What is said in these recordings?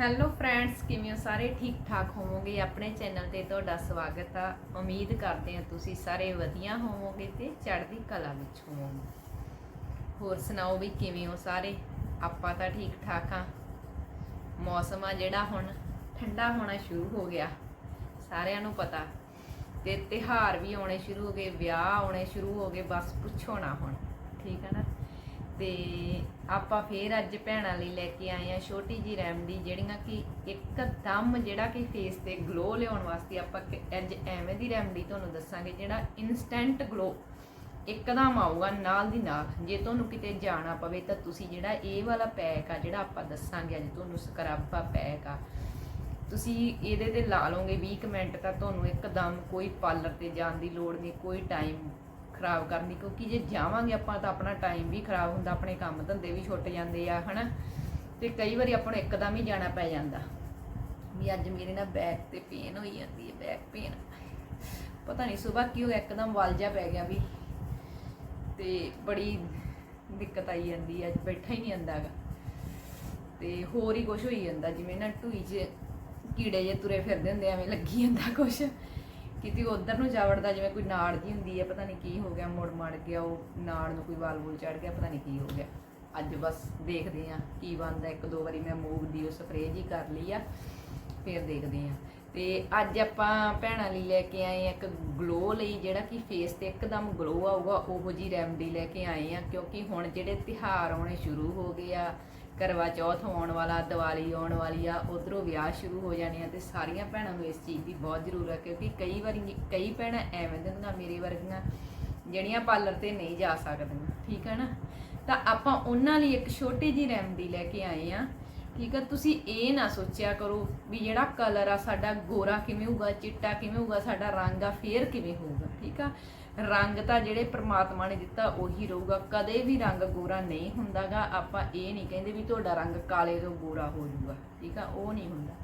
Hello friends ਕਿਵੇਂ ਹੋ? ਸਾਰੇ ਠੀਕ ਠਾਕ ਹੋਵੋਗੇ? ਆਪਣੇ ਚੈਨਲ ਤੇ ਤੁਹਾਡਾ ਸਵਾਗਤ ਆ। ਉਮੀਦ ਕਰਦੇ ਹਾਂ ਤੁਸੀਂ ਸਾਰੇ ਵਧੀਆ ਹੋਵੋਗੇ ਤੇ ਚੜ੍ਹਦੀ ਕਲਾ ਵਿੱਚ ਹੋਵੋਗੇ। ਹੋਰ ਸੁਣਾਓ ਵੀ ਕਿਵੇਂ ਹੋ ਸਾਰੇ? ਆਪਾਂ ਤਾਂ ਠੀਕ ਠਾਕ ਆ। ਮੌਸਮ ਆ ਜਿਹੜਾ ਹੁਣ, ਠੰਡਾ ਹੋਣਾ ਸ਼ੁਰੂ ਹੋ ਗਿਆ। ਸਾਰਿਆਂ ਨੂੰ ਪਤਾ। ਤੇ ਤਿਹਾਰ ਵੀ ਆਉਣੇ ਸ਼ੁਰੂ ਹੋ ਗਏ, ਵਿਆਹ ਆਉਣੇ ਸ਼ੁਰੂ ਹੋ ਗਏ, ਬਸ ਪੁੱਛੋ ਨਾ ਹੁਣ। ਠੀਕ ਹੈ ਨਾ ਤੇ ਆਪਾਂ ਫੇਰ ਅੱਜ ਭੈਣਾਂ ਲਈ ਲੈ ਕੇ ਆਏ ਆ ਛੋਟੀ ਜੀ ਰੈਮਡੀ ਜਿਹੜੀਆਂ ਕਿ ਇੱਕਦਮ ਜਿਹੜਾ ਕਿ ਫੇਸ ਤੇ ਗਲੋ ਲਿਆਉਣ ਵਾਸਤੇ ਆਪਾਂ ਅੱਜ ਐਵੇਂ ਦੀ ਰੈਮਡੀ ਤੁਹਾਨੂੰ ਦੱਸਾਂਗੇ ਜਿਹੜਾ ਇਨਸਟੈਂਟ ਗਲੋ ਇੱਕਦਮ ਆਊਗਾ ਨਾਲ ਦੀ ਨਾਲ। ਜੇ ਤੁਹਾਨੂੰ ਕਿਤੇ ਜਾਣਾ ਪਵੇ ਤਾਂ ਤੁਸੀਂ ਜਿਹੜਾ ਇਹ ਵਾਲਾ ਪੈਕ ਆ ਜਿਹੜਾ ਆਪਾਂ ਦੱਸਾਂਗੇ ਅੱਜ ਤੁਹਾਨੂੰ ਸਕਰਬ ਆ ਪੈਕ ਆ, ਤੁਸੀਂ ਇਹਦੇ ਤੇ ਲਾ ਲਓਗੇ 20 ਕੁ ਮਿੰਟ ਤਾਂ ਤੁਹਾਨੂੰ ਇੱਕਦਮ ਕੋਈ ਪਾਰਲਰ ਤੇ ਜਾਣ ਦੀ ਲੋੜ ਨਹੀਂ, ਕੋਈ ਟਾਈਮ ਖਰਾਬ ਕਰਨ ਦੀ ਕਿਉਂਕਿ ਜੇ ਜਾਵਾਂਗੇ ਆਪਾਂ ਤਾਂ ਆਪਣਾ ਟਾਈਮ ਵੀ ਖਰਾਬ ਹੁੰਦਾ, ਆਪਣੇ ਕੰਮ ਧੰਦੇ ਵੀ ਛੁੱਟ ਜਾਂਦੇ ਆ, ਹਨਾ? ਤੇ ਕਈ ਵਾਰੀ ਆਪਾਂ ਨੂੰ ਇੱਕਦਮ ਹੀ ਜਾਣਾ ਪੈ ਜਾਂਦਾ। ਵੀ ਅੱਜ ਮੇਰੇ ਨਾਲ ਬੈਕ ਤੇ ਪੇਨ ਹੋਈ ਜਾਂਦੀ ਹੈ ਬੈਕ ਪੇਨ ਪਤਾ ਨਹੀਂ ਸਵੇਰ ਕੀ ਇੱਕਦਮ ਵਲ ਜਾ ਪੈ ਗਿਆ ਵੀ। ਤੇ ਬੜੀ ਦਿੱਕਤ ਆਈ ਜਾਂਦੀ ਹੈ ਬੈਠਾ ਹੀ ਨਹੀਂ ਆਂਦਾਗਾ ਤੇ ਹੋਰ ਹੀ ਕੁਝ ਹੋਈ ਜਾਂਦਾ, ਜਿਵੇਂ ਨਾ ਢੂਈ 'ਚ ਕੀੜੇ ਜੇ ਤੁਰੇ ਫਿਰਦੇ ਹੁੰਦੇ ਐਵੇਂ ਲੱਗੀ ਜਾਂਦਾ ਕੁਝ ਕਿਤੇ ਉਧਰ ਨੂੰ ਜਾਵੜਦਾ ਜਿਵੇਂ ਕੋਈ ਨਾੜ ਜੀ ਹੁੰਦੀ ਹੈ, ਪਤਾ ਨਹੀਂ ਕੀ ਹੋ ਗਿਆ, ਮੁੜ ਮੜ ਗਿਆ, ਉਹ ਨਾੜ ਨੂੰ ਕੋਈ ਵਾਲ ਵੂਲ ਚੜ ਗਿਆ, ਪਤਾ ਨਹੀਂ ਕੀ ਹੋ ਗਿਆ। ਅੱਜ ਬਸ ਦੇਖਦੇ ਆ ਕੀ ਬਣਦਾ, ਇੱਕ ਦੋ ਵਾਰੀ ਮੈਂ ਮੂਵ ਦੀ ਉਹ ਸਪਰੇਅ ਜੀ ਕਰ ਲਈ ਆ, ਫਿਰ ਦੇਖਦੇ ਆ ਤੇ ਅੱਜ ਆਪਾਂ ਭੈਣਾਂ ਲਈ ਲੈ ਕੇ ਆਏ ਆ ਇੱਕ ਗਲੋ ਲਈ, ਜਿਹੜਾ ਕਿ ਫੇਸ ਤੇ ਇੱਕਦਮ ਗਲੋ ਆਊਗਾ, ਉਹੋ ਜੀ ਰੈਮਡੀ ਲੈ ਕੇ ਆਏ ਆ ਕਿਉਂਕਿ ਹੁਣ ਜਿਹੜੇ ਤਿਹਾਰ ਆਉਣੇ ਸ਼ੁਰੂ ਹੋ ਗਏ ਆ ਕਰਵਾ ਚੌਥ ਆਉਣ ਵਾਲਾ, ਦੀਵਾਲੀ ਆਉਣ ਵਾਲੀ ਆ, ਉਧਰੋਂ ਵਿਆਹ ਸ਼ੁਰੂ ਹੋ ਜਾਣੇ ਆ ਤੇ ਸਾਰੀਆਂ ਭੈਣਾਂ ਨੂੰ ਇਸ ਚੀਜ਼ ਦੀ ਬਹੁਤ ਜ਼ਰੂਰ ਆ, ਕਿਉਂਕਿ ਕਈ ਵਾਰੀ ਕਈ ਭੈਣਾਂ ਐਵੇਂ ਦੇ ਮੇਰੇ ਵਰਗੀਆਂ, ਜਿਹੜੀਆਂ ਪਾਰਲਰ ਤੇ ਨਹੀਂ ਜਾ ਸਕਦੀਆਂ, ਠੀਕ ਹੈ ਨਾ? ਤਾਂ ਆਪਾਂ ਉਹਨਾਂ ਲਈ ਇੱਕ ਛੋਟੀ ਜੀ ਰੈਮਡੀ ਲੈ ਕੇ ਆਏ ਆ, ਠੀਕ ਆ? ਤੁਸੀਂ ਇਹ ਨਾ ਸੋਚਿਆ ਕਰੋ ਵੀ ਜਿਹੜਾ ਕਲਰ ਆ ਸਾਡਾ ਗੋਰਾ ਕਿਵੇਂ ਹੋਊਗਾ, ਚਿੱਟਾ ਕਿਵੇਂ ਹੋਊਗਾ, ਸਾਡਾ ਰੰਗ ਆ ਫੇਰ ਕਿਵੇਂ ਹੋਊਗਾ, ਠੀਕ ਆ? ਰੰਗ ਤਾਂ ਜਿਹੜੇ ਪ੍ਰਮਾਤਮਾ ਨੇ ਦਿੱਤਾ ਉਹੀ ਰਹੂਗਾ। ਕਦੇ ਵੀ ਰੰਗ ਗੋਰਾ ਨਹੀਂ ਹੁੰਦਾਗਾ। ਆਪਾਂ ਇਹ ਨਹੀਂ ਕਹਿੰਦੇ ਵੀ ਤੁਹਾਡਾ ਰੰਗ ਕਾਲੇ ਤੋਂ ਗੋਰਾ ਹੋ ਜਾਊਗਾ। ਠੀਕ ਆ? ਉਹ ਨਹੀਂ ਹੁੰਦਾ।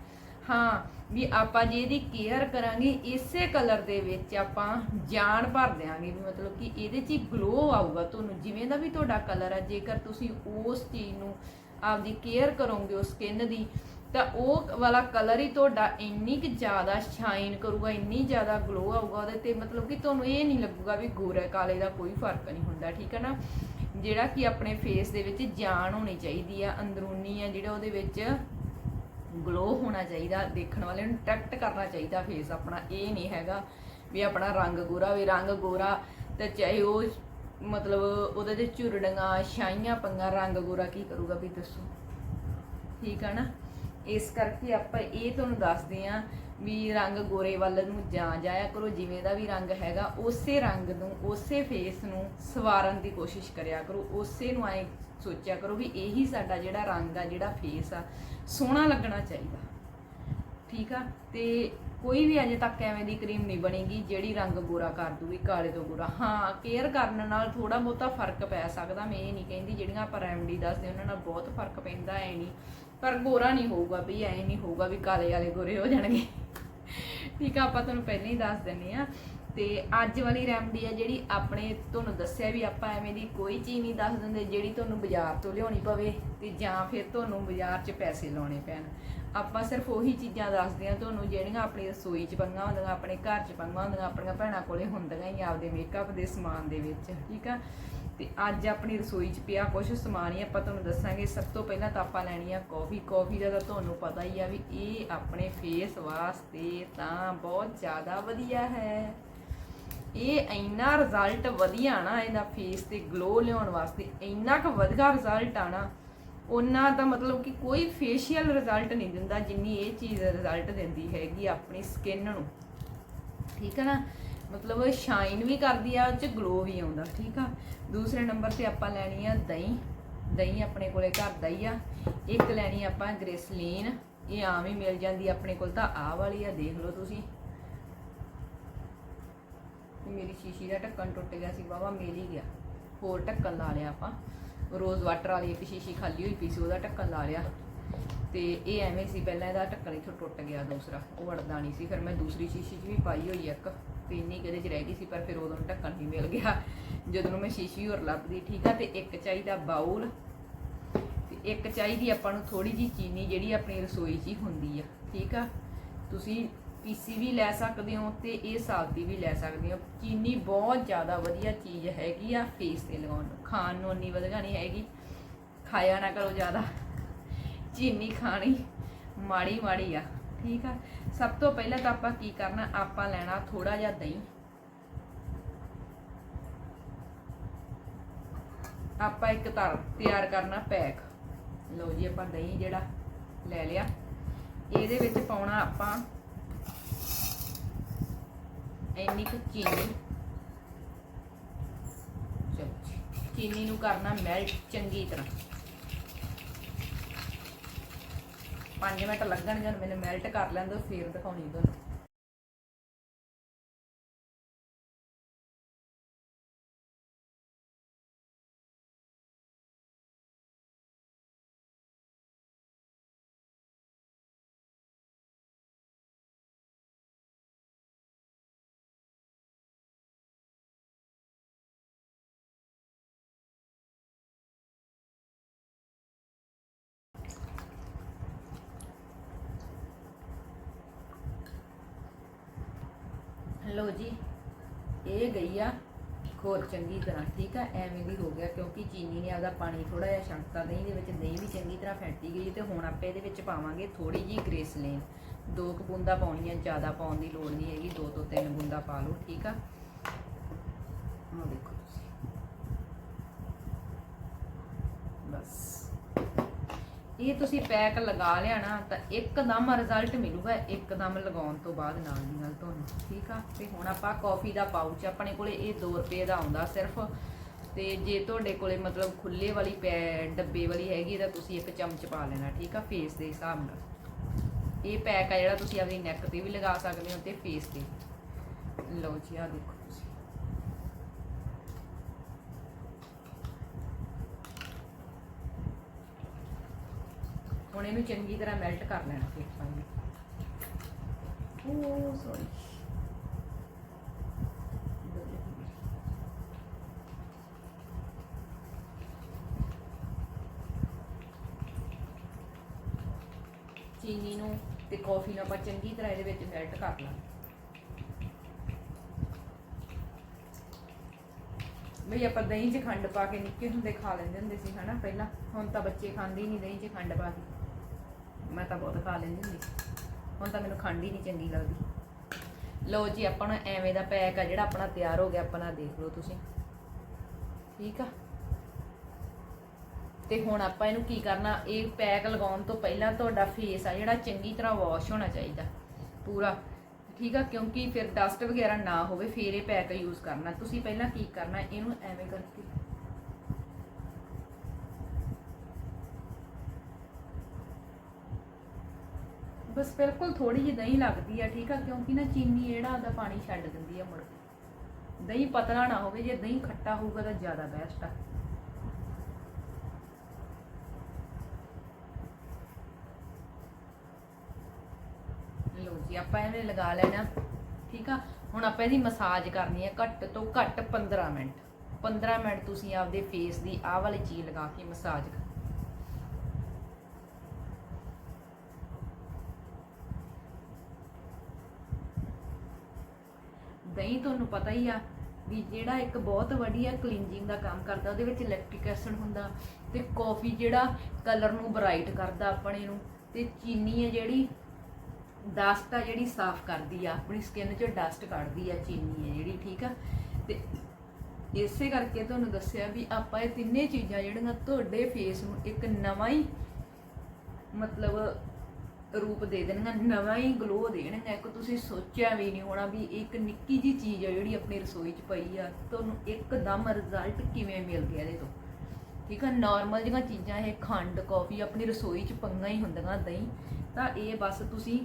ਹਾਂ, ਵੀ ਆਪਾਂ ਜੇ ਇਹਦੀ ਕੇਅਰ ਕਰਾਂਗੇ, ਇਸੇ ਕਲਰ ਦੇ ਵਿੱਚ ਆਪਾਂ ਜਾਨ ਭਰ ਦਿਆਂਗੇ ਵੀ ਮਤਲਬ ਕਿ ਇਹਦੇ 'ਚ ਹੀ ਗਲੋ ਆਊਗਾ ਤੁਹਾਨੂੰ। ਜਿਵੇਂ ਦਾ ਵੀ ਤੁਹਾਡਾ ਕਲਰ ਆ, ਜੇਕਰ ਤੁਸੀਂ ਉਸ ਚੀਜ਼ ਨੂੰ ਆਪਦੀ ਕੇਅਰ ਕਰੋਗੇ, ਉਸ ਸਕਿਨ ਦੀ ਤਾਂ ਉਹ ਵਾਲਾ ਕਲਰ ਹੀ ਤੁਹਾਡਾ ਇੰਨੀ ਕਿ ਜ਼ਿਆਦਾ ਸ਼ਾਈਨ ਕਰੂਗਾ, ਇੰਨੀ ਜ਼ਿਆਦਾ ਗਲੋ ਆਊਗਾ ਉਹਦੇ ਤੇ, ਮਤਲਬ ਕਿ ਤੁਹਾਨੂੰ ਇਹ ਨਹੀਂ ਲੱਗੂਗਾ ਵੀ ਗੋਰੇ ਕਾਲੇ ਦਾ ਕੋਈ ਫ਼ਰਕ ਨਹੀਂ ਹੁੰਦਾ, ਠੀਕ ਹੈ ਨਾ? ਜਿਹੜਾ ਕਿ ਆਪਣੇ ਫੇਸ ਦੇ ਵਿੱਚ ਜਾਨ ਹੋਣੀ ਚਾਹੀਦੀ ਆ, ਅੰਦਰੂਨੀ ਆ, ਜਿਹੜਾ ਉਹਦੇ ਵਿੱਚ ਗਲੋ ਹੋਣਾ ਚਾਹੀਦਾ, ਦੇਖਣ ਵਾਲੇ ਨੂੰ ਅਟਰੈਕਟ ਕਰਨਾ ਚਾਹੀਦਾ ਫੇਸ ਆਪਣਾ, ਇਹ ਨਹੀਂ ਹੈਗਾ ਵੀ ਆਪਣਾ ਰੰਗ ਗੋਰਾ, ਵੀ ਰੰਗ ਗੋਰਾ ਤੇ ਚਾਹੇ ਉਹ ਮਤਲਬ ਉਹਦੇ ਤੇ ਝੁਰੜੀਆਂ, ਛਾਈਆਂ ਪੰਗਾ, ਰੰਗ ਗੋਰਾ ਕੀ ਕਰੂਗਾ ਵੀ ਦੱਸੋ? ਠੀਕ ਆ ਨਾ? ਇਸ ਕਰਕੇ ਆਪਾਂ ਇਹ ਤੁਹਾਨੂੰ ਦੱਸਦੇ ਆਂ ਵੀ ਰੰਗ ਗੋਰੇ ਵੱਲ ਨੂੰ ਜਾਂ ਜਾਇਆ ਕਰੋ, ਜਿਵੇਂ ਦਾ ਵੀ ਰੰਗ ਹੈਗਾ, ਉਸੇ ਰੰਗ ਨੂੰ, ਉਸੇ ਫੇਸ ਨੂੰ ਸਵਾਰਨ ਦੀ ਕੋਸ਼ਿਸ਼ ਕਰਿਆ ਕਰੋ। ਉਸੇ ਨੂੰ ਐ ਸੋਚਿਆ ਕਰੋ ਵੀ ਇਹੀ ਸਾਡਾ ਜਿਹੜਾ ਰੰਗ ਆ, ਜਿਹੜਾ ਫੇਸ ਆ, ਸੋਹਣਾ ਲੱਗਣਾ ਚਾਹੀਦਾ। ਠੀਕ ਆ? ਤੇ ਕੋਈ ਵੀ ਅਜੇ ਤੱਕ ਐਵੇਂ ਦੀ ਕਰੀਮ ਨਹੀਂ ਬਣੇਗੀ, ਜਿਹੜੀ ਰੰਗ ਗੋਰਾ ਕਰ ਦੂਗੀ ਕਾਲੇ ਤੋਂ ਗੋਰਾ। ਹਾਂ ਕੇਅਰ ਕਰਨ ਨਾਲ ਥੋੜਾ ਬਹੁਤਾ ਫ਼ਰਕ ਪੈ ਸਕਦਾ, ਮੈਂ ਇਹ ਨਹੀਂ ਕਹਿੰਦੀ, ਜਿਹੜੀਆਂ ਆਪਾਂ ਰੈਮਡੀ ਦੱਸਦੇ ਉਹਨਾਂ ਨਾਲ ਬਹੁਤ ਫ਼ਰਕ ਪੈਂਦਾ, ਐ ਨਹੀਂ ਪਰ ਗੋਰਾ ਨਹੀਂ ਹੋਊਗਾ ਵੀ, ਐ ਨਹੀਂ ਹੋਊਗਾ ਵੀ ਕਾਲੇ ਵਾਲੇ ਗੋਰੇ ਹੋ ਜਾਣਗੇ। ਠੀਕ ਆ, ਆਪਾਂ ਤੁਹਾਨੂੰ ਪਹਿਲਾਂ ਹੀ ਦੱਸ ਦਿੰਨੇ ਆ ਤੇ ਅੱਜ ਵਾਲੀ ਰੈਮਡੀ ਆ ਜਿਹੜੀ ਆਪਣੇ ਤੁਹਾਨੂੰ ਦੱਸਿਆ ਵੀ ਆਪਾਂ ਐਵੇਂ ਦੀ ਕੋਈ ਚੀਜ਼ ਨਹੀਂ ਦੱਸ ਦਿੰਦੇ ਜਿਹੜੀ ਤੁਹਾਨੂੰ ਬਾਜ਼ਾਰ ਤੋਂ ਲਿਆਉਣੀ ਪਵੇ ਤੇ ਜਾਂ ਫਿਰ ਤੁਹਾਨੂੰ ਬਾਜ਼ਾਰ 'ਚ ਪੈਸੇ ਲਾਉਣੇ ਪੈਣ। ਆਪਾਂ ਸਿਰਫ ਉਹੀ ਚੀਜ਼ਾਂ ਦੱਸਦੇ ਆ ਤੁਹਾਨੂੰ ਜਿਹੜੀਆਂ ਆਪਣੀ ਰਸੋਈ 'ਚ ਪੰਗਾ ਹੁੰਦੀਆਂ, ਆਪਣੇ ਘਰ 'ਚ ਪੰਗਾ ਹੁੰਦੀਆਂ, ਆਪਣੀਆਂ ਭੈਣਾਂ ਕੋਲੇ ਹੁੰਦੀਆਂ ਹੀ ਆਪਦੇ ਮੇਕਅਪ ਦੇ ਸਮਾਨ ਦੇ ਵਿੱਚ। ਠੀਕ ਆ? ਤੇ ਅੱਜ ਆਪਣੀ ਰਸੋਈ 'ਚ ਪਿਆ ਕੁਝ ਸਮਾਨ ਹੀ ਆਪਾਂ ਤੁਹਾਨੂੰ ਦੱਸਾਂਗੇ। ਸਭ ਤੋਂ ਪਹਿਲਾਂ ਤਾਂ ਆਪਾਂ ਲੈਣੀ ਆ ਕਾਫੀ। ਕਾਫੀ ਦਾ ਤਾਂ ਤੁਹਾਨੂੰ ਪਤਾ ਹੀ ਆ ਵੀ ਇਹ ਆਪਣੇ ਫੇਸ ਵਾਸਤੇ ਤਾਂ ਬਹੁਤ ਜ਼ਿਆਦਾ ਵਧੀਆ ਹੈ। ਇਹ ਇੰਨਾ ਰਿਜ਼ਲਟ ਵਧੀਆ ਨਾ ਇਹਦਾ ਫੇਸ ਤੇ ਗਲੋ ਲਿਆਉਣ ਵਾਸਤੇ, ਇੰਨਾ ਕੁ ਵਧੀਆ ਰਿਜ਼ਲਟ ਆਣਾ ਉਹਨਾਂ ਦਾ ਮਤਲਬ ਕਿ ਕੋਈ ਫੇਸ਼ੀਅਲ ਰਿਜ਼ਲਟ ਨਹੀਂ ਦਿੰਦਾ ਜਿੰਨੀ ਇਹ ਚੀਜ਼ ਰਿਜ਼ਲਟ ਦਿੰਦੀ ਹੈਗੀ ਆਪਣੀ ਸਕਿਨ ਨੂੰ। ਠੀਕ ਹੈ ਨਾ? ਮਤਲਬ ਸ਼ਾਈਨ ਵੀ ਕਰਦੀ ਆ, ਉਹ ਚ ਗਲੋ ਵੀ ਆਉਂਦਾ, ਠੀਕ ਆ? ਦੂਸਰੇ ਨੰਬਰ ਤੇ ਆਪਾਂ ਲੈਣੀ ਆ ਦਹੀਂ। ਦਹੀਂ ਆਪਣੇ ਕੋਲੇ ਘਰ ਦਾ ਹੀ ਆ। ਇੱਕ ਲੈਣੀ ਆਪਾਂ ਗ੍ਰੇਸਲੀਨ। ਇਹ ਆਮ ਹੀ ਮਿਲ ਜਾਂਦੀ ਆਪਣੇ ਕੋਲ ਤਾਂ ਆਹ ਵਾਲੀ ਆ, ਦੇਖ ਲਓ ਤੁਸੀਂ। ਮੇਰੀ ਸ਼ੀਸ਼ੀ ਦਾ ਢੱਕਣ ਟੁੱਟ ਗਿਆ ਸੀ ਬਾਬਾ ਮਿਲ ਹੀ ਗਿਆ। ਹੋਰ ਢੱਕਣ ਲਾ ਲਿਆ ਆਪਾਂ। ਰੋਜ਼ ਵਾਟਰ ਵਾਲੀ ਇੱਕ ਸ਼ੀਸ਼ੀ ਖਾਲੀ ਹੋਈ ਪਈ ਸੀ, ਉਹਦਾ ਢੱਕਣ ਲਾ ਲਿਆ। ਤੇ ਇਹ ਐਵੇਂ ਸੀ, ਪਹਿਲਾਂ ਇਹਦਾ ਢੱਕਣ ਇੱਥੋਂ ਟੁੱਟ ਗਿਆ ਦੂਸਰਾ, ਉਹ ਵੜਦਾ ਨਹੀਂ ਸੀ, ਫਿਰ ਮੈਂ ਦੂਸਰੀ ਸ਼ੀਸ਼ੀ 'ਚ ਵੀ ਪਾਈ ਹੋਈ ਇੱਕ, ਤੇ ਇੰਨੀ ਕਦੇ 'ਚ ਰਹਿ ਗਈ ਸੀ, ਪਰ ਫਿਰ ਉਦੋਂ ਢੱਕਣ ਨਹੀਂ ਮਿਲ ਗਿਆ। ਜਦੋਂ ਮੈਂ ਸ਼ੀਸ਼ੀ ਹੋਰ ਲੱਭਦੀ, ਠੀਕ ਆ, ਤੇ ਇੱਕ ਚਾਹੀਦਾ ਬਾਉਲ ਤੇ ਇੱਕ ਚਾਹੀਦੀ ਆਪਾਂ ਨੂੰ ਥੋੜੀ ਜੀ ਚੀਨੀ ਜਿਹੜੀ ਆਪਣੀ ਰਸੋਈ 'ਚ ਹੀ ਹੁੰਦੀ ਆ, ਠੀਕ ਆ? ਤੁਸੀਂ ਪੀਸੀ ਵੀ ਲੈ ਸਕਦੇ ਹੋ ਤੇ ਇਹ ਸਾਬਤੀ ਵੀ ਲੈ ਸਕਦੇ ਹੋ। ਚੀਨੀ ਬਹੁਤ ਜ਼ਿਆਦਾ ਵਧੀਆ ਚੀਜ਼ ਹੈਗੀ ਆ ਫੇਸ ਤੇ ਲਗਾਉਣ ਨੂੰ, ਖਾਣ ਨੂੰ ਉਨੀ ਵਧੀਆ ਨਹੀਂ ਹੈਗੀ, ਖਾਇਆ ਨਾ ਕਰੋ ਜ਼ਿਆਦਾ। ਚੀਨੀ ਖਾਣੀ ਮਾੜੀ ਮਾੜੀ ਆ, ਠੀਕ ਆ? ਸਭ ਤੋਂ ਪਹਿਲਾਂ ਤਾਂ ਆਪਾਂ ਕੀ ਕਰਨਾ, ਆਪਾਂ ਲੈਣਾ ਥੋੜਾ ਜਿਹਾ ਦਹੀਂ। ਆਪਾਂ ਇੱਕ ਤਰ ਤਿਆਰ ਕਰਨਾ ਪੈਕ। ਲਓ ਜੀ, ਆਪਾਂ ਦਹੀਂ ਜਿਹੜਾ ਲੈ ਲਿਆ। ਇਹਦੇ ਵਿੱਚ ਪਾਉਣਾ ਆਪਾਂ ਇੰਨੀ ਕੁ ਚੀਨੀ। ਚਲੋ ਚੀਨੀ ਨੂੰ ਕਰਨਾ ਮੈਲਟ ਚੰਗੀ ਤਰ੍ਹਾਂ। 5 ਮਿੰਟ ਲੱਗਣਗੇ ਹੁਣ ਮੈਨੂੰ ਮੈਲਟ ਕਰ ਲੈਣ ਦਿਓ ਫਿਰ ਦਿਖਾਉਣੀ ਤੁਹਾਨੂੰ। ਲਓ ਜੀ, ਇਹ ਗਈ ਆ ਖੋਰ ਚੰਗੀ ਤਰ੍ਹਾਂ, ਠੀਕ ਆ? ਐਵੇਂ ਵੀ ਹੋ ਗਿਆ, ਕਿਉਂਕਿ ਚੀਨੀ ਨੇ ਆਪਦਾ ਪਾਣੀ ਥੋੜਾ ਜਿਹਾ ਛੱਡਤਾ, ਦਹੀਂ ਦੇ ਵਿੱਚ ਦਹੀਂ ਵੀ ਚੰਗੀ ਤਰ੍ਹਾਂ ਫੈਂਟੀ ਗਈ ਤੇ ਹੁਣ ਆਪਾਂ ਇਹਦੇ ਵਿੱਚ ਪਾਵਾਂਗੇ ਥੋੜੀ ਜੀ ਗ੍ਰੇਸਲੇਨ ਦੋ ਕੁ ਬੂੰਦਾਂ ਪਾਉਣੀਆਂ, ਜ਼ਿਆਦਾ ਪਾਉਣ ਦੀ ਲੋੜ ਨਹੀਂ ਹੈਗੀ, ਦੋ ਤੋਂ ਤਿੰਨ ਬੂੰਦਾਂ ਪਾ ਲਓ, ਠੀਕ ਆ ਆਹ ਦੇਖੋ ਤੁਸੀਂ ਬਸ ਇਹ ਤੁਸੀਂ ਪੈਕ ਲਗਾ ਲਿਆ ਨਾ, ਤਾਂ ਇੱਕਦਮ ਰਿਜ਼ਲਟ ਮਿਲੂਗਾ, ਇੱਕਦਮ ਲਗਾਉਣ ਤੋਂ ਬਾਅਦ ਨਾਲ ਦੀ ਨਾਲ ਤੁਹਾਨੂੰ, ਠੀਕ ਆ? ਤੇ ਹੁਣ ਆਪਾਂ ਕਾਫੀ ਦਾ ਪਾਊਚ ਆਪਣੇ ਕੋਲੇ ਇਹ 2 ਰੁਪਏ ਦਾ ਆਉਂਦਾ ਸਿਰਫ। ਤੇ ਜੇ ਤੁਹਾਡੇ ਕੋਲੇ ਮਤਲਬ ਖੁੱਲੇ ਵਾਲੀ ਪੈ, ਡੱਬੇ ਵਾਲੀ ਹੈਗੀ, ਤਾਂ ਤੁਸੀਂ ਇੱਕ ਚਮਚ ਪਾ ਲੈਣਾ, ਠੀਕ ਆ ਫੇਸ ਦੇ ਹਿਸਾਬ ਨਾਲ। ਇਹ ਪੈਕ ਆ ਜਿਹੜਾ ਤੁਸੀਂ ਆਪਣੀ ਨੈਕ ਤੇ ਵੀ ਲਗਾ ਸਕਦੇ ਹੋ ਤੇ ਫੇਸ ਤੇ। ਲਓ ਜੀ ਆ ਦੇਖੋ ਤੁਸੀਂ ਹੁਣ ਇਹਨੂੰ ਚੰਗੀ ਤਰ੍ਹਾਂ ਮੈਲਟ ਕਰ ਲੈਣਾ ਫਿਰ ਪਾਣੀ ਓ ਸੌਰੀ ਚੀਨੀ ਨੂੰ ਤੇ ਕੌਫੀ ਨੂੰ ਆਪਾਂ ਚੰਗੀ ਤਰ੍ਹਾਂ ਇਹਦੇ ਵਿੱਚ ਮੈਲਟ ਕਰ ਲਾਂਗੇ ਬਈ ਆਪਾਂ ਦਹੀਂ 'ਚ ਖੰਡ ਪਾ ਕੇ ਨਿੱਕੇ ਹੁੰਦੇ ਖਾ ਲੈਂਦੇ ਹੁੰਦੇ ਸੀ ਹਨਾ? ਪਹਿਲਾਂ ਹੁਣ ਤਾਂ ਬੱਚੇ ਖਾਂਦੇ ਹੀ ਨਹੀਂ ਦਹੀਂ 'ਚ ਖੰਡ ਪਾ ਕੇ। ਮੈਂ ਤਾਂ ਬਹੁਤ ਖਾ ਲੈਂਦੀ ਹੁੰਦੀ। ਸੀ ਹੁਣ ਤਾਂ ਮੈਨੂੰ ਖੰਡ ਹੀ ਨਹੀਂ ਚੰਗੀ ਲੱਗਦੀ। ਲਓ ਜੀ ਆਪਾਂ ਐਵੇਂ ਦਾ ਪੈਕ ਆ ਜਿਹੜਾ ਆਪਣਾ ਤਿਆਰ ਹੋ ਗਿਆ, ਆਪਣਾ ਦੇਖ ਲਓ ਤੁਸੀਂ। ਠੀਕ ਆ? ਤੇ ਹੁਣ ਆਪਾਂ ਇਹਨੂੰ ਕੀ ਕਰਨਾ, ਇਹ ਪੈਕ ਲਗਾਉਣ ਤੋਂ ਪਹਿਲਾਂ ਤੁਹਾਡਾ ਫੇਸ ਆ ਜਿਹੜਾ ਚੰਗੀ ਤਰ੍ਹਾਂ ਵਾਸ਼ ਹੋਣਾ ਚਾਹੀਦਾ। ਪੂਰਾ। ਠੀਕ ਆ? ਕਿਉਂਕਿ ਫਿਰ ਡਸਟ ਵਗੈਰਾ ਨਾ ਹੋਵੇ, ਫਿਰ ਇਹ ਪੈਕ ਯੂਜ਼ ਕਰਨਾ। ਤੁਸੀਂ ਪਹਿਲਾਂ ਕੀ ਕਰਨਾ, ਇਹਨੂੰ ਐਵੇਂ ਕਰਕੇ ਬਸ ਬਿਲਕੁਲ ਥੋੜੀ ਜਿਹੀ ਦਹੀਂ ਲੱਗਦੀ ਆ, ਠੀਕ ਆ, ਕਿਉਂਕਿ ਨਾ ਚੀਨੀ ਜਿਹੜਾ ਉਹਦਾ ਪਾਣੀ ਛੱਡ ਦਿੰਦੀ ਆ ਮੁੜ ਕੇ। ਦਹੀਂ ਪਤਲਾ ਨਾ ਹੋਵੇ, ਜੇ ਦਹੀਂ ਖੱਟਾ ਹੋਊਗਾ ਤਾਂ ਜ਼ਿਆਦਾ ਬੈਸਟ ਆ। ਲਓ ਜੀ, ਆਪਾਂ ਇਹਨੇ ਲਗਾ ਲੈਣਾ, ਠੀਕ ਆ? ਹੁਣ ਆਪਾਂ ਇਹਦੀ ਮਸਾਜ ਕਰਨੀ ਹੈ ਘੱਟ ਤੋਂ ਘੱਟ 15 ਮਿੰਟ। 15 ਮਿੰਟ ਤੁਸੀਂ ਆਪਦੇ ਫੇਸ ਦੀ ਆਹ ਵਾਲੀ ਚੀਜ਼ ਲਗਾ ਕੇ ਮਸਾਜ ਕਰ ਤੁਹਾਨੂੰ ਪਤਾ ਹੀ ਆ ਵੀ ਜਿਹੜਾ ਇੱਕ ਬਹੁਤ ਵਧੀਆ ਕਲੀਨਜਿੰਗ ਦਾ ਕੰਮ ਕਰਦਾ, ਉਹਦੇ ਵਿੱਚ ਇਲੈਕਟ੍ਰਿਕ ਐਸਿਡ ਹੁੰਦਾ ਤੇ ਕਾਫੀ ਜਿਹੜਾ ਕਲਰ ਨੂੰ ਬ੍ਰਾਈਟ ਕਰਦਾ ਆਪਣੇ ਨੂੰ ਤੇ ਚੀਨੀ ਹੈ ਜਿਹੜੀ ਡਸਟ ਆ ਜਿਹੜੀ ਸਾਫ਼ ਕਰਦੀ ਆ, ਆਪਣੀ ਸਕਿਨ 'ਚੋਂ ਡਸਟ ਕੱਢਦੀ ਆ ਚੀਨੀ ਹੈ ਜਿਹੜੀ, ਠੀਕ ਆ? ਤੇ ਇਸੇ ਕਰਕੇ ਤੁਹਾਨੂੰ ਦੱਸਿਆ ਵੀ ਆਪਾਂ ਇਹ ਤਿੰਨੇ ਚੀਜ਼ਾਂ ਜਿਹੜੀਆਂ ਤੁਹਾਡੇ ਫੇਸ ਨੂੰ ਇੱਕ ਨਵਾਂ ਹੀ ਮਤਲਬ ਰੂਪ ਦੇ ਦੇਣਗੀਆਂ, ਨਵਾਂ ਹੀ ਗਲੋ ਦੇਣਗੀਆਂ। ਇੱਕ ਤੁਸੀਂ ਸੋਚਿਆ ਵੀ ਨਹੀਂ ਹੋਣਾ ਵੀ ਇੱਕ ਨਿੱਕੀ ਜੀ ਚੀਜ਼ ਆ ਜਿਹੜੀ ਆਪਣੀ ਰਸੋਈ 'ਚ ਪਈ ਆ, ਤੁਹਾਨੂੰ ਇੱਕਦਮ ਰਿਜ਼ਲਟ ਕਿਵੇਂ ਮਿਲ ਗਿਆ ਇਹਦੇ ਤੋਂ? ਠੀਕ ਆ ਨਾਰਮਲ ਜਿਹੀਆਂ ਚੀਜ਼ਾਂ, ਇਹ ਖੰਡ ਕਾਫੀ ਆਪਣੀ ਰਸੋਈ 'ਚ ਪੰਗਾ ਹੀ ਹੁੰਦੀਆਂ ਦਹੀਂ। ਤਾਂ ਇਹ ਬਸ ਤੁਸੀਂ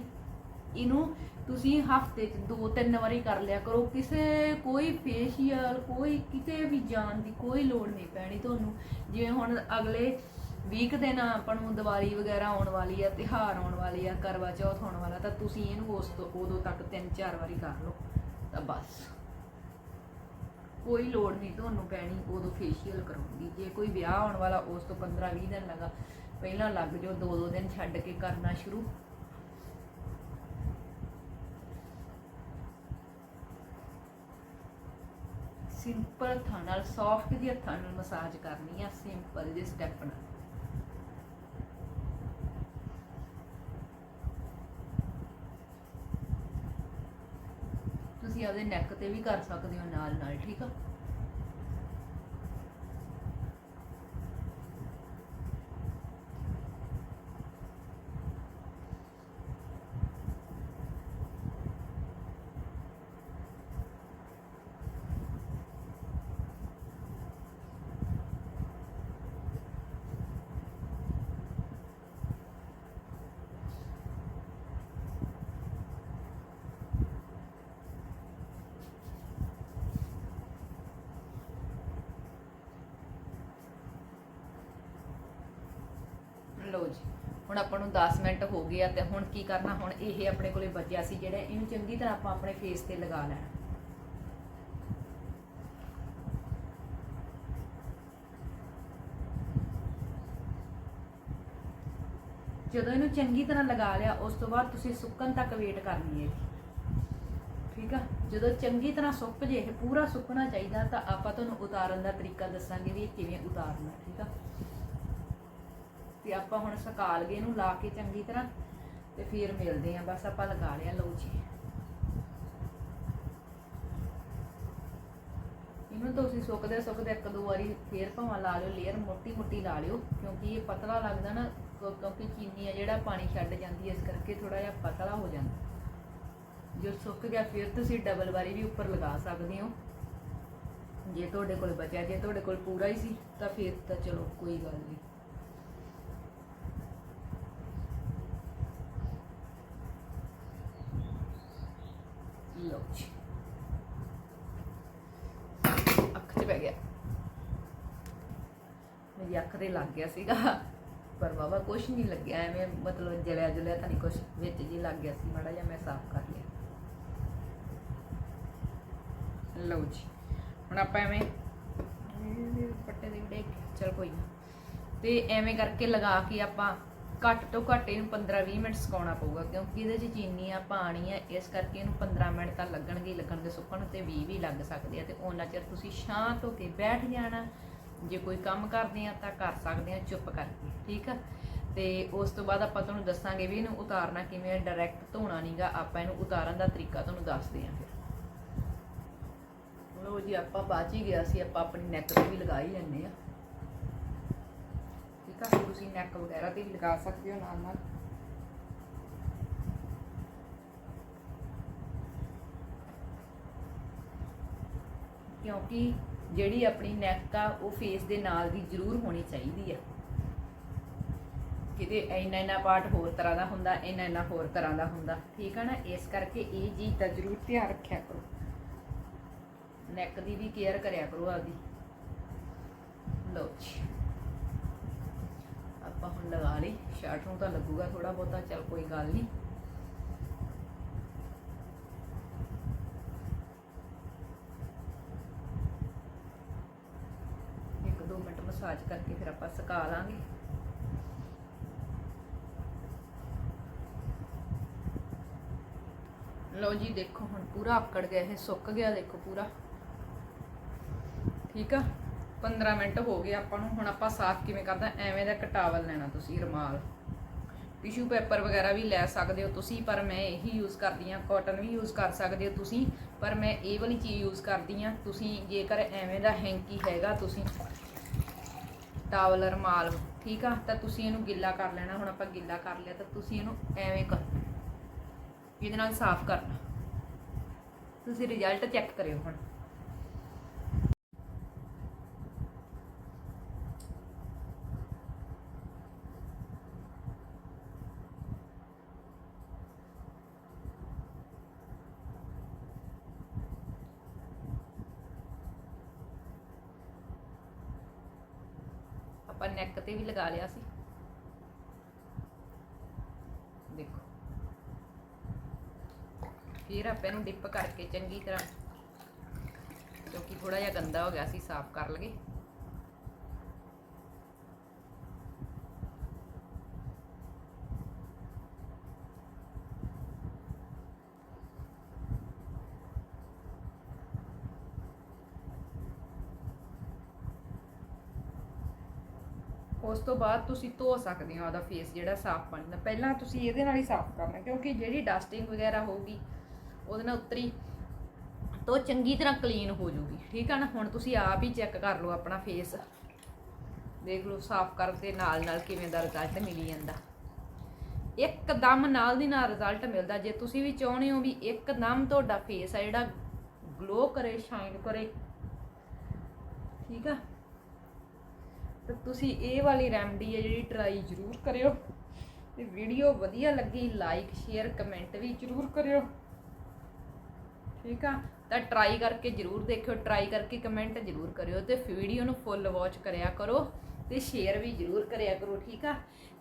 ਇਹਨੂੰ ਤੁਸੀਂ ਹਫ਼ਤੇ 'ਚ ਦੋ ਤਿੰਨ ਵਾਰੀ ਕਰ ਲਿਆ ਕਰੋ। ਕਿਸੇ ਕੋਈ ਫੇਸ਼ੀਅਲ ਕੋਈ ਕਿਤੇ ਵੀ ਜਾਣ ਦੀ ਕੋਈ ਲੋੜ ਨਹੀਂ ਪੈਣੀ ਤੁਹਾਨੂੰ। ਜਿਵੇਂ ਹੁਣ ਅਗਲੇ ਵੀਕ ਦਿਨ ਆਪਾਂ ਨੂੰ ਦੀਵਾਲੀ ਵਗੈਰਾ ਆਉਣ ਵਾਲੀ ਆ, ਤਿਉਹਾਰ ਆਉਣ ਵਾਲੇ ਆ, ਕਰਵਾ ਚੌਥ ਆਉਣ ਵਾਲਾ, ਤਾਂ ਤੁਸੀਂ ਇਹਨੂੰ ਉਸ ਤੋਂ, ਉਦੋਂ ਤੱਕ ਤਿੰਨ ਚਾਰ ਵਾਰੀ ਕਰ ਲਓ, ਤਾਂ ਬਸ। ਕੋਈ ਲੋੜ ਨਹੀਂ ਤੁਹਾਨੂੰ ਪੈਣੀ, ਉਦੋਂ ਫੇਸ਼ੀਅਲ ਕਰਾਉਣ ਦੀ ਜੇ ਕੋਈ ਵਿਆਹ ਆਉਣ ਵਾਲਾ, ਉਸ ਤੋਂ 15 20 ਦਿਨ ਲਗਾ, ਪਹਿਲਾਂ ਲੱਗ ਜਾਓ, ਦੋ ਦੋ ਦਿਨ ਛੱਡ ਕੇ ਕਰਨਾ ਸ਼ੁਰੂ। ਸਿੰਪਲ ਹੱਥਾਂ ਨਾਲ ਸੌਫਟ ਜਿਹੇ ਹੱਥਾਂ ਨਾਲ ਮਸਾਜ ਕਰਨੀ ਆ, ਸਿੰਪਲ ਜਿਹੇ ਸਟੈਪ ਨਾਲ। ਤੁਸੀਂ ਆਪਦੇ ਨੈਕ ਤੇ ਵੀ ਕਰ ਸਕਦੇ ਹੋ ਨਾਲ ਨਾਲ ਠੀਕ ਆ ਲਓ ਜੀ ਹੁਣ ਆਪਾਂ ਨੂੰ 10 ਮਿੰਟ ਹੋ ਗਏ ਆ ਤੇ ਹੁਣ ਕੀ ਕਰਨਾ? ਹੁਣ ਇਹ ਆਪਣੇ ਕੋਲੇ ਬਚਿਆ ਸੀ ਜਿਹੜਾ ਇਹਨੂੰ ਚੰਗੀ ਤਰ੍ਹਾਂ ਆਪਾਂ ਆਪਣੇ ਫੇਸ ਤੇ ਲਗਾ ਲੈਣਾ। ਜਦੋਂ ਇਹਨੂੰ ਚੰਗੀ ਤਰ੍ਹਾਂ ਲਗਾ ਲਿਆ, ਉਸ ਤੋਂ ਬਾਅਦ ਤੁਸੀਂ ਸੁੱਕਣ ਤੱਕ ਵੇਟ ਕਰਨੀ ਹੈ ਠੀਕ ਆ? ਜਦੋਂ ਚੰਗੀ ਤਰ੍ਹਾਂ ਸੁੱਕ ਜੇ ਇਹ ਪੂਰਾ ਸੁੱਕਣਾ ਚਾਹੀਦਾ, ਤਾਂ ਆਪਾਂ ਤੁਹਾਨੂੰ ਉਤਾਰਨ ਦਾ ਤਰੀਕਾ ਦੱਸਾਂਗੇ ਵੀ ਇਹ ਕਿਵੇਂ ਉਤਾਰਨਾ ਠੀਕ ਆ? ਤੇ ਆਪਾਂ ਹੁਣ ਸੁਕਾ ਲਗੇ ਇਹਨੂੰ, ਲਾ ਕੇ ਚੰਗੀ ਤਰ੍ਹਾਂ ਤੇ ਫਿਰ ਮਿਲਦੇ ਆਂ ਬਸ ਆਪਾਂ ਲਗਾ ਲਿਆ, ਲਓ ਜੀ। ਇਹਨੂੰ ਤੁਸੀਂ ਸੁੱਕਦੇ ਸੁੱਕਦੇ ਇੱਕ ਦੋ ਵਾਰੀ ਫੇਰ ਭਾਵਾਂ ਲਾ ਲਿਓ ਲੇਅਰ ਮੋਟੀ ਮੋਟੀ ਲਾ ਲਿਓ, ਕਿਉਂਕਿ ਇਹ ਪਤਲਾ ਲੱਗਦਾ ਨਾ ਕਿਉਂਕਿ ਚੀਨੀ ਆ ਜਿਹੜਾ ਪਾਣੀ ਛੱਡ ਜਾਂਦੀ ਹੈ ਇਸ ਕਰਕੇ ਥੋੜਾ ਜਿਹਾ ਪਤਲਾ ਹੋ ਜਾਂਦਾ। ਜੋ ਸੁੱਕ ਗਿਆ, ਫਿਰ ਤੁਸੀਂ ਡਬਲ ਵਾਰੀ ਵੀ ਉੱਪਰ ਲਗਾ ਸਕਦੇ ਹੋ। ਜੇ ਤੁਹਾਡੇ ਕੋਲ ਬਚਿਆ, ਜੇ ਤੁਹਾਡੇ ਕੋਲ ਪੂਰਾ ਹੀ ਸੀ, ਤਾਂ ਫਿਰ ਤਾਂ ਚਲੋ ਕੋਈ ਗੱਲ ਨਹੀਂ ਲਓ ਜੀ ਅੱਖ 'ਚ ਪੈ ਗਿਆ। ਮੇਰੀ ਅੱਖ ਤੇ ਲੱਗ ਗਿਆ ਸੀਗਾ। ਪਰ ਬਾਬਾ ਕੁਛ ਨਹੀਂ ਲੱਗਿਆ। ਐਵੇਂ ਮਤਲਬ ਜਲਿਆ ਜਲਿਆ ਤਾਂ ਨਹੀਂ ਕੁਛ, ਵਿੱਚ ਜੀ ਲੱਗ ਗਿਆ ਸੀ ਮਾੜਾ ਜਿਹਾ, ਮੈਂ ਸਾਫ਼ ਕਰ ਲਿਆ। ਲਓ ਜੀ, ਹੁਣ ਆਪਾਂ ਐਵੇਂ ਪੱਟੇ ਦੇ ਡੇ ਚਲ ਕੋਈ ਨਾ। ਤੇ ਐਵੇਂ ਕਰਕੇ ਲਗਾ ਕੇ ਆਪਾਂ ਘੱਟ ਤੋਂ ਘੱਟ ਇਹਨੂੰ 15-20 ਮਿੰਟ ਸੁਕਾਉਣਾ ਪਊਗਾ, ਕਿਉਂਕਿ ਇਹਦੇ 'ਚ ਚੀਨੀ ਆ ਪਾਣੀ ਆ, ਇਸ ਕਰਕੇ ਇਹਨੂੰ 15 ਮਿੰਟ ਤਾਂ ਲੱਗਣਗੇ ਹੀ ਲੱਗਣਗੇ, ਸੁੱਕਣ ਤੇ 20 ਵੀ ਲੱਗ ਸਕਦੇ ਆ, ਤੇ ਉਹਨਾਂ ਚਿਰ ਤੁਸੀਂ ਸ਼ਾਂਤ ਹੋ ਕੇ ਬੈਠ ਜਾਣਾ, ਜੇ ਕੋਈ ਕੰਮ ਕਰਦੇ ਆ ਤਾਂ ਕਰ ਸਕਦੇ ਆ, ਚੁੱਪ ਕਰਕੇ, ਠੀਕ ਆ? ਤੇ ਉਸ ਤੋਂ ਬਾਅਦ ਆਪਾਂ ਤੁਹਾਨੂੰ ਦੱਸਾਂਗੇ ਵੀ ਇਹਨੂੰ ਉਤਾਰਨਾ ਕਿਵੇਂ ਹੈ ਡਾਇਰੈਕਟ ਧੋਣਾ ਨਹੀਂਗਾ ਆਪਾਂ ਇਹਨੂੰ ਉਤਾਰਨ ਦਾ ਤਰੀਕਾ ਤੁਹਾਨੂੰ ਦੱਸਦੇ ਆ ਫਿਰ। ਲੋ ਜੀ, ਆਪਾਂ ਬਾਚ ਹੀ ਗਿਆ ਸੀ, ਆਪਾਂ ਆਪਣੀ ਨੈਕ ਤੇ ਵੀ ਲਗਾ ਹੀ ਲੈਂਦੇ ਆ ਆ। ਤੁਸੀਂ ਨੈਕ ਵਗੈਰਾ ਤੇ ਵੀ ਲਗਾ ਸਕਦੇ ਹੋ ਨਾਲ ਨਾਲ। ਕਿਉਂਕਿ ਜਿਹੜੀ ਆਪਣੀ ਨੈਕ ਆ, ਉਹ ਫੇਸ ਦੇ ਨਾਲ ਦੀ ਜ਼ਰੂਰ ਹੋਣੀ ਚਾਹੀਦੀ ਆ। ਕਿਤੇ ਇੰਨਾ ਇੰਨਾ ਪਾਰਟ ਹੋਰ ਤਰ੍ਹਾਂ ਦਾ ਹੁੰਦਾ, ਇੰਨਾ ਇੰਨਾ ਹੋਰ ਤਰ੍ਹਾਂ ਦਾ ਹੁੰਦਾ। ਠੀਕ ਆ ਨਾ? ਇਸ ਕਰਕੇ ਇਹ ਚੀਜ਼ ਦਾ ਜ਼ਰੂਰ ਧਿਆਨ ਰੱਖਿਆ ਕਰੋ। ਨੈਕ ਦੀ ਵੀ ਕੇਅਰ ਕਰਿਆ ਕਰੋ ਆਪਦੀ। ਲਓ ਜੀ। ਆਪਾਂ ਹੁਣ ਲਗਾ ਲਈ। ਸ਼ਰਟ ਨੂੰ ਤਾਂ ਲੱਗੂਗਾ ਥੋੜਾ ਬਹੁਤਾ, ਚਲ ਕੋਈ ਗੱਲ ਨਹੀਂ ਇੱਕ ਦੋ ਮਿੰਟ ਮਸਾਜ ਕਰਕੇ ਫਿਰ ਆਪਾਂ ਸੁਕਾ ਲਾਂਗੇ। ਲਓ ਜੀ, ਦੇਖੋ ਹੁਣ ਪੂਰਾ ਆਕੜ ਗਿਆ, ਇਹ ਸੁੱਕ ਗਿਆ, ਦੇਖੋ ਪੂਰਾ। ਠੀਕ ਆ? 15 ਮਿੰਟ ਹੋ ਗਏ ਆਪਾਂ ਨੂੰ, ਹੁਣ ਆਪਾਂ ਸਾਫ਼ ਕਿਵੇਂ ਕਰਦਾ, ਐਵੇਂ ਦਾ ਕਟਾਵਲ ਲੈਣਾ ਤੁਸੀਂ, ਰਮਾਲ। ਟਿਸ਼ੂ ਪੇਪਰ ਵਗੈਰਾ ਵੀ ਲੈ ਸਕਦੇ ਹੋ ਤੁਸੀਂ, ਪਰ ਮੈਂ ਇਹੀ ਯੂਜ਼ ਕਰਦੀ ਆ ਕਾਟਨ ਵੀ ਯੂਜ਼ ਕਰ ਸਕਦੇ ਹੋ ਤੁਸੀਂ, ਪਰ ਮੈਂ ਇਹ ਵਾਲੀ ਚੀਜ਼ ਯੂਜ਼ ਕਰਦੀ ਆ ਤੁਸੀਂ ਜੇਕਰ ਐਵੇਂ ਦਾ ਹੈਂਕੀ ਹੈਗਾ ਤੁਸੀਂ, ਟਾਵਲ, ਰਮਾਲ, ਠੀਕ ਆ, ਤਾਂ ਤੁਸੀਂ ਇਹਨੂੰ ਗਿੱਲਾ ਕਰ ਲੈਣਾ, ਹੁਣ ਆਪਾਂ ਗਿੱਲਾ ਕਰ ਲਿਆ, ਤਾਂ ਤੁਸੀਂ ਇਹਨੂੰ ਐਵੇਂ ਕਰ, ਇਹਦੇ ਨਾਲ ਸਾਫ਼ ਕਰਨਾ। ਤੁਸੀਂ ਰਿਜ਼ਲਟ ਚੈੱਕ ਕਰਿਓ ਹੁਣ। ਆਪਾਂ ਨੈਕ ਤੇ ਵੀ ਲਗਾ ਲਿਆ ਸੀ। ਦੇਖੋ। ਫਿਰ ਆਪਾਂ ਇਹਨੂੰ ਡਿਪ ਕਰਕੇ ਚੰਗੀ ਤਰ੍ਹਾਂ ਕਿਉਂਕਿ ਥੋੜਾ ਜਿਹਾ ਗੰਦਾ ਹੋ ਗਿਆ ਸੀ, ਸਾਫ਼ ਕਰ ਲਗੇ ਉਸ ਤੋਂ ਬਾਅਦ ਤੁਸੀਂ ਧੋ ਸਕਦੇ ਹੋ ਆਪਦਾ ਫੇਸ ਜਿਹੜਾ ਸਾਫ਼ ਪਾਣੀ ਨਾਲ ਪਹਿਲਾਂ ਤੁਸੀਂ ਇਹਦੇ ਨਾਲ ਹੀ ਸਾਫ਼ ਕਰਨਾ, ਕਿਉਂਕਿ ਜਿਹੜੀ ਡਸਟਿੰਗ ਵਗੈਰਾ ਹੋਊਗੀ, ਉਹਦੇ ਨਾਲ ਉੱਤਰੀ ਤੋਂ ਚੰਗੀ ਤਰ੍ਹਾਂ ਕਲੀਨ ਹੋ ਜੂਗੀ ਠੀਕ ਆ ਨਾ? ਹੁਣ ਤੁਸੀਂ ਆਪ ਹੀ ਚੈੱਕ ਕਰ ਲਓ ਆਪਣਾ ਫੇਸ ਦੇਖ ਲਓ ਸਾਫ਼ ਕਰਦੇ ਨਾਲ ਨਾਲ ਕਿਵੇਂ ਦਾ ਰਿਜ਼ਲਟ ਮਿਲੀ ਜਾਂਦਾ। ਇੱਕਦਮ ਨਾਲ ਦੀ ਨਾਲ ਰਿਜ਼ਲਟ ਮਿਲਦਾ। ਜੇ ਤੁਸੀਂ ਵੀ ਚਾਹੁੰਦੇ ਹੋ ਵੀ ਇੱਕਦਮ ਤੁਹਾਡਾ ਫੇਸ ਆ ਜਿਹੜਾ ਗਲੋ ਕਰੇ ਸ਼ਾਈਨ ਕਰੇ, ਠੀਕ ਆ? ਤਾਂ ਤੁਸੀਂ ਇਹ ਵਾਲੀ ਰੈਮਡੀ ਹੈ ਜਿਹੜੀ ਟਰਾਈ ਜ਼ਰੂਰ ਕਰਿਓ। ਤੇ ਵੀਡੀਓ ਵਧੀਆ ਲੱਗੀ ਲਾਈਕ ਸ਼ੇਅਰ ਕਮੈਂਟ ਵੀ ਜ਼ਰੂਰ ਕਰਿਓ। ਠੀਕ ਆ? ਤਾਂ ਟਰਾਈ ਕਰਕੇ ਜ਼ਰੂਰ ਦੇਖਿਓ ਟਰਾਈ ਕਰਕੇ ਕਮੈਂਟ ਜ਼ਰੂਰ ਕਰਿਓ ਤੇ ਵੀਡੀਓ ਨੂੰ ਫੁੱਲ ਵਾਚ ਕਰਿਆ ਕਰੋ ਤੇ ਸ਼ੇਅਰ ਵੀ ਜ਼ਰੂਰ ਕਰਿਆ ਕਰੋ, ਠੀਕ ਆ?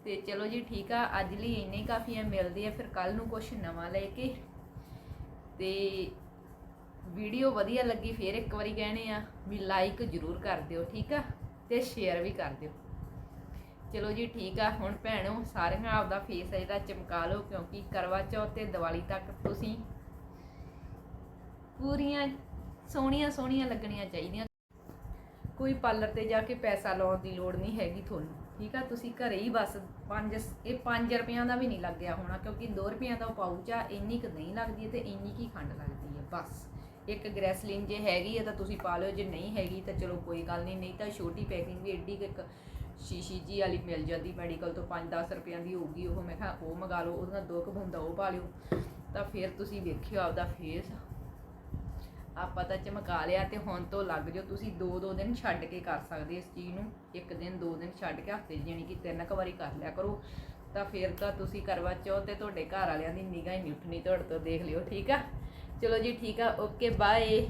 ਤੇ ਚਲੋ ਜੀ, ਠੀਕ ਆ। ਅੱਜ ਲਈ ਇੰਨੇ ਹੀ ਕਾਫੀ ਆ, ਮਿਲਦੇ ਆ ਫਿਰ ਕੱਲ ਨੂੰ ਕੁਝ ਨਵਾਂ ਲੈ ਕੇ। ਤੇ ਵੀਡੀਓ ਵਧੀਆ ਲੱਗੀ, ਫਿਰ ਇੱਕ ਵਾਰੀ ਕਹਿਣੇ ਆ ਵੀ ਲਾਈਕ ਜ਼ਰੂਰ ਕਰ ਦਿਓ, ਠੀਕ ਆ? ਤੇ ਸ਼ੇਅਰ ਵੀ ਕਰ ਦਿਓ। ਚਲੋ ਜੀ, ਠੀਕ ਆ। ਹੁਣ ਭੈਣੋ, ਸਾਰਿਆਂ ਆਪਦਾ ਫੇਸ ਹੈ ਜਿਹੜਾ ਚਮਕਾ ਲਓ, ਕਿਉਂਕਿ ਕਰਵਾ ਚੌਥ ਤੇ ਦੀਵਾਲੀ ਤੱਕ ਤੁਸੀਂ ਪੂਰੀਆਂ ਸੋਹਣੀਆਂ ਸੋਹਣੀਆਂ ਲੱਗਣੀਆਂ ਚਾਹੀਦੀਆਂ। ਕੋਈ ਪਾਰਲਰ ਤੇ ਜਾ ਕੇ ਪੈਸਾ ਲਾਉਣ ਦੀ ਲੋੜ ਨਹੀਂ ਹੈਗੀ ਤੁਹਾਨੂੰ, ਠੀਕ ਆ? ਤੁਸੀਂ ਘਰੇ ਹੀ ਬਸ 5 ਇਹ 5 ਰੁਪਈਆਂ ਦਾ ਵੀ ਨਹੀਂ ਲੱਗਿਆ ਹੋਣਾ, ਕਿਉਂਕਿ 2 ਰੁਪਈਆਂ ਦਾ ਪਾਊਚ ਆ, ਇੰਨੀ ਕੁ ਨਹੀਂ ਲੱਗਦੀ ਹੈ ਤੇ ਇੰਨੀ ਕੀ ਖੰਡ ਲੱਗਦੀ ਹੈ, ਬਸ। ਇੱਕ ਗ੍ਰੈਸਲਿਨ ਜੇ ਹੈਗੀ ਹੈ ਤਾਂ ਤੁਸੀਂ ਪਾ ਲਿਓ, ਜੇ ਨਹੀਂ ਹੈਗੀ ਤਾਂ ਚਲੋ ਕੋਈ ਗੱਲ ਨਹੀਂ ਨਹੀਂ ਤਾਂ ਛੋਟੀ ਪੈਕਿੰਗ ਵੀ ਐਡੀ ਇੱਕ ਸ਼ੀਸ਼ੀ ਜੀ ਵਾਲੀ ਮਿਲ ਜਾਂਦੀ ਮੈਡੀਕਲ ਤੋਂ 5-10 ਰੁਪਈਆਂ ਦੀ ਹੋਊਗੀ ਉਹ, ਮੈਂ ਕਿਹਾ ਉਹ ਮੰਗਾ ਲਓ, ਉਹਦਾ ਦੋ ਕੁ ਬੂੰਦਾ ਉਹ ਪਾ ਲਿਓ, ਤਾਂ ਫਿਰ ਤੁਸੀਂ ਵੇਖਿਓ ਆਪਦਾ ਫੇਸ ਆਪਾਂ ਤਾਂ ਚਮਕਾ ਲਿਆ ਤੇ ਹੁਣ ਤੋਂ ਲੱਗ ਜਾਓ, ਤੁਸੀਂ ਦੋ ਦੋ ਦਿਨ ਛੱਡ ਕੇ ਕਰ ਸਕਦੇ ਇਸ ਚੀਜ਼ ਨੂੰ, ਇੱਕ ਦਿਨ, ਦੋ ਦਿਨ ਛੱਡ ਕੇ ਹਫ਼ਤੇ ਜਾਨੀ ਕਿ ਤਿੰਨ ਕੁ ਵਾਰੀ ਕਰ ਲਿਆ ਕਰੋ। ਤਾਂ ਫਿਰ ਤਾਂ ਤੁਸੀਂ ਕਰਵਾ ਚੌਥ ਤੇ ਤੁਹਾਡੇ ਘਰ ਵਾਲਿਆਂ ਦੀ ਨਿਗਾਹ ਹੀ ਨਹੀਂ ਉੱਠਣੀ, ਤੁਹਾਡੇ ਤੋਂ ਦੇਖ ਲਿਓ, ਠੀਕ ਆ? ਚਲੋ ਜੀ ਠੀਕ ਆ ਓਕੇ ਬਾਏ